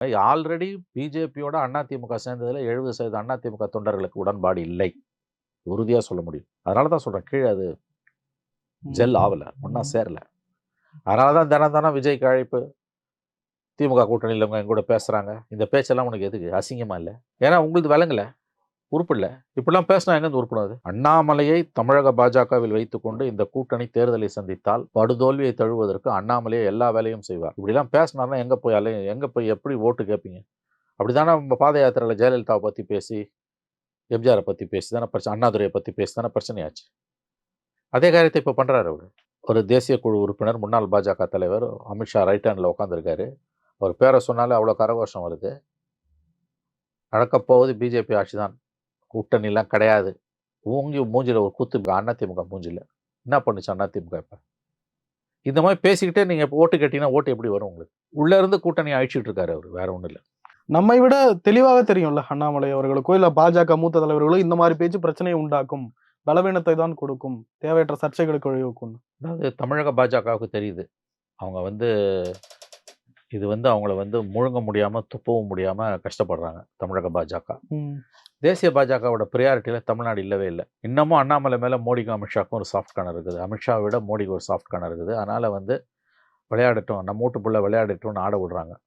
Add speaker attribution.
Speaker 1: Already பிஜேபியோட அதிமுக சேர்ந்ததில் எழுபது சதவீதம் அதிமுக தொண்டர்களுக்கு உடன்பாடு இல்லை. உறுதியாக சொல்ல முடியும். அதனால தான் சொல்கிறேன் கீழே அது ஜெல் ஆகலை ஒன்றா சேரல. அதனால தான் தினம் தினம் விஜய்க்கு அழைப்பு. திமுக கூட்டணியில் எங்க கூட பேசுகிறாங்க இந்த பேச்செல்லாம் உனக்கு எதுக்கு? அசிங்கமா இல்லை? ஏன்னா உங்களுக்கு விளங்கல. உறுப்பு இப்படிலாம் பேசினா எங்கேருந்து உருப்படாது அண்ணாமலையை தமிழக பாஜகவில் வைத்துக்கொண்டு இந்த கூட்டணி தேர்தலை சந்தித்தால் படுதோல்வியை தழுவதற்கு அண்ணாமலையை எல்லா வேலையும் செய்வார். இப்படிலாம் பேசினார்னா எங்கே போய் அலை எங்கே போய் எப்படி ஓட்டு கேட்பீங்க அப்படி தானே நம்ம பாத யாத்திரையில் ஜெயலலிதாவை பற்றி பேசி எம்ஜிஆரை பற்றி பேசி தானே பிரச்சனை அண்ணாதுரையை பற்றி பேசி தானே பிரச்சனையாச்சு? அதே காரியத்தை இப்போ பண்ணுறாரு அவர். ஒரு தேசிய குழு உறுப்பினர் முன்னாள் பாஜக தலைவர் அமித்ஷா ரைட் ஹேண்டில் உட்காந்துருக்காரு அவர் பேரை சொன்னாலே அவ்வளோ கரகோஷம் வருது. நடக்கப்போவது பிஜேபி ஆட்சி தான் கூட்டணிலாம் கிடையாது. ஊங்கி மூஞ்சில ஒரு கூத்து அதிமுக மூஞ்சில. என்ன பண்ணுச்சு அதிமுக இப்போ? இந்த மாதிரி பேசிக்கிட்டே நீங்கள் இப்போ ஓட்டு கேட்டீங்கன்னா ஓட்டு எப்படி வரும் உங்களுக்கு? உள்ளே இருந்து கூட்டணி அழிச்சிட்டு இருக்காரு அவர் வேற ஒன்றும் இல்லை.
Speaker 2: நம்மை விட தெளிவாக தெரியும்ல அண்ணாமலை அவர்களுக்கோ இல்ல பாஜக மூத்த தலைவர்களோ இந்த மாதிரி பேச்சு பிரச்சனையை உண்டாக்கும். பலவீனத்தை தான் கொடுக்கும். தேவையற்ற சர்ச்சைகளுக்கு வழிவகுக்கும்.
Speaker 1: அதாவது தமிழக பாஜகவுக்கு தெரியுது. அவங்க வந்து இது வந்து அவங்கள வந்து முழுங்க முடியாமல் துப்பவும் முடியாமல் கஷ்டப்படுறாங்க தமிழக பாஜக. தேசிய பாஜகவோட ப்ரியாரிட்டியில் தமிழ்நாடு இல்லவே இல்லை. இன்னமும் அண்ணாமலை மேலே மோடிக்கும் அமித்ஷாக்கும் ஒரு சாஃப்ட் கார்னர் இருக்குது. அமித்ஷாவை விட மோடிக்கு ஒரு சாஃப்ட் கார்னர் இருக்குது. அதனால் வந்து விளையாடட்டும். நம்ம வீட்டு புள்ள விளையாடட்டும்னு ஆட விடுறாங்க.